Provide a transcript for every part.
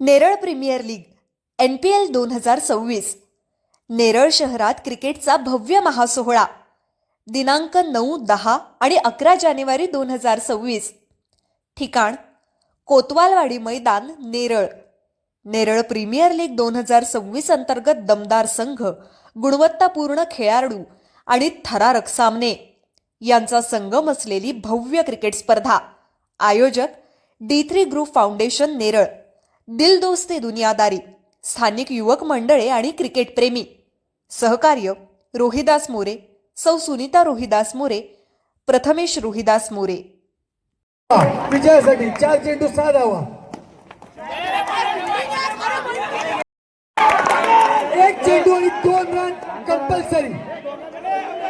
Neral premier league N P L दोन हजार सव्वीस. नेरळ शहरात क्रिकेटचा भव्य महासोहळा. दिनांक नऊ दहा आणि अकरा जानेवारी दोन हजार सव्वीस. ठिकाण कोतवालवाडी मैदान नेरळ. नेरळ प्रीमियर लीग दोन हजार सव्वीस अंतर्गत दमदार संघ गुणवत्तापूर्ण खेळाडू आणि थरारक सामने. यांचा संगम असलेली भव्य क्रिकेट स्पर्धा. आयोजक D three group foundation Neral. दिल दोस्ते दुनियादारी स्थानिक युवक मंडळे आणि क्रिकेट प्रेमी. सहकार्य रोहिदास मोरे. सौ सुनीता रोहिदास मोरे. प्रथमेश रोहिदास मोरे. विजयासाठी चार चेंडू सहा धावा एक चेंडू आणि दोन रन कंपल्सरी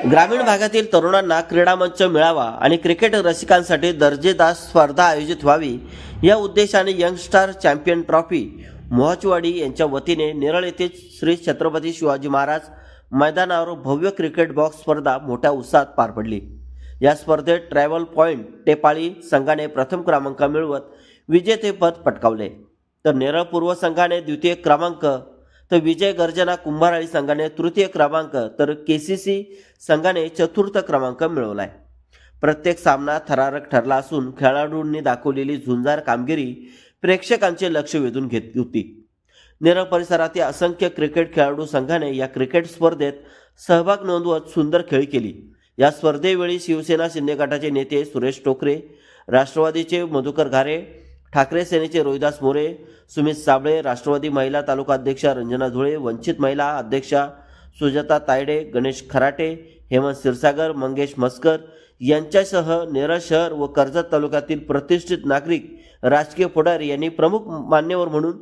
ग्रामीण भागातील तरुणांना क्रीडामंच मिळावा आणि क्रिकेट रसिकांसाठी दर्जेदार स्पर्धा आयोजित व्हावी या उद्देशाने यंगस्टार चॅम्पियन ट्रॉफी मोहाचवाडी यांच्या वतीने नेरळ येथे श्री छत्रपती शिवाजी महाराज मैदानावर भव्य क्रिकेट बॉक्स स्पर्धा मोठ्या उत्साहात पार पडली. या स्पर्धेत ट्रॅव्हल पॉईंट टेपाळी संघाने प्रथम क्रमांक मिळवत विजेतेपद पटकावले. तर नेरळ पूर्व संघाने द्वितीय क्रमांक तर विजय गर्जना कुंभाराळी संघाने तृतीय क्रमांक तर के सी सी संघाने चतुर्थ क्रमांक मिळवलाय. प्रत्येक सामना थरारक ठरला असून खेळाडूंनी दाखवलेली झुंजार कामगिरी प्रेक्षकांचे लक्ष वेधून घेत होती. नेरळ परिसरातील असंख्य क्रिकेट खेळाडू संघाने या क्रिकेट स्पर्धेत सहभाग नोंदवत सुंदर खेळ केली. या स्पर्धेवेळी शिवसेना शिंदे गटाचे नेते सुरेश टोकरे राष्ट्रवादीचे मधुकर घारे ठाकरे सेनेचे रोहिदास मोरे सुमित साबळे राष्ट्रवादी महिला तालुका अध्यक्षा रंजना धुळे वंचित महिला अध्यक्षा सुजाता तायडे गणेश खराटे हेमंत क्षीरसागर मंगेश मस्कर यांच्यासह नेरळ शहर व कर्जत तालुक्यातील प्रतिष्ठित नागरिक राजकीय पुढारी यांनी प्रमुख मान्यवर म्हणून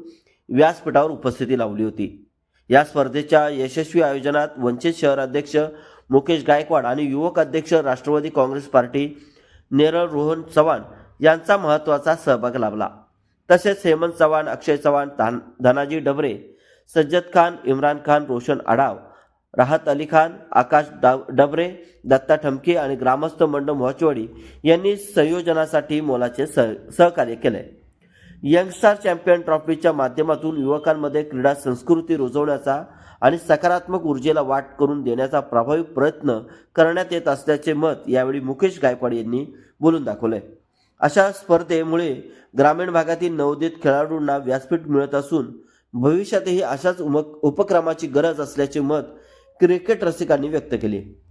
व्यासपीठावर उपस्थिती लावली होती. या स्पर्धेच्या यशस्वी आयोजनात वंचित शहर अध्यक्ष मुकेश गायकवाड आणि युवक अध्यक्ष राष्ट्रवादी काँग्रेस पार्टी नेरळ रोहन चव्हाण यांचा महत्त्वाचा सहभाग लाभला. तसेच हेमंत चव्हाण अक्षय चव्हाण धान धनाजी डबरे सज्जद खान इम्रान खान रोशन आडाव राहत अली खान आकाश डबरे दत्ता ठमके आणि ग्रामस्थ मंडळ मोहचवडी यांनी संयोजनासाठी मोलाचे सह सहकार्य केले. यंगस्टार चॅम्पियन ट्रॉफीच्या माध्यमातून युवकांमध्ये क्रीडा संस्कृती रुजवण्याचा आणि सकारात्मक ऊर्जेला वाट करून देण्याचा प्रभावी प्रयत्न करण्यात येत असल्याचे मत यावेळी मुकेश गायकवाड यांनी बोलून दाखवले. अशा स्पर्धेमुळे ग्रामीण भागातील नवोदित खेळाडूंना व्यासपीठ मिळत असून भविष्यातही अशाच उमक उपक्रमाची गरज असल्याचे मत क्रिकेट रसिकांनी व्यक्त केले.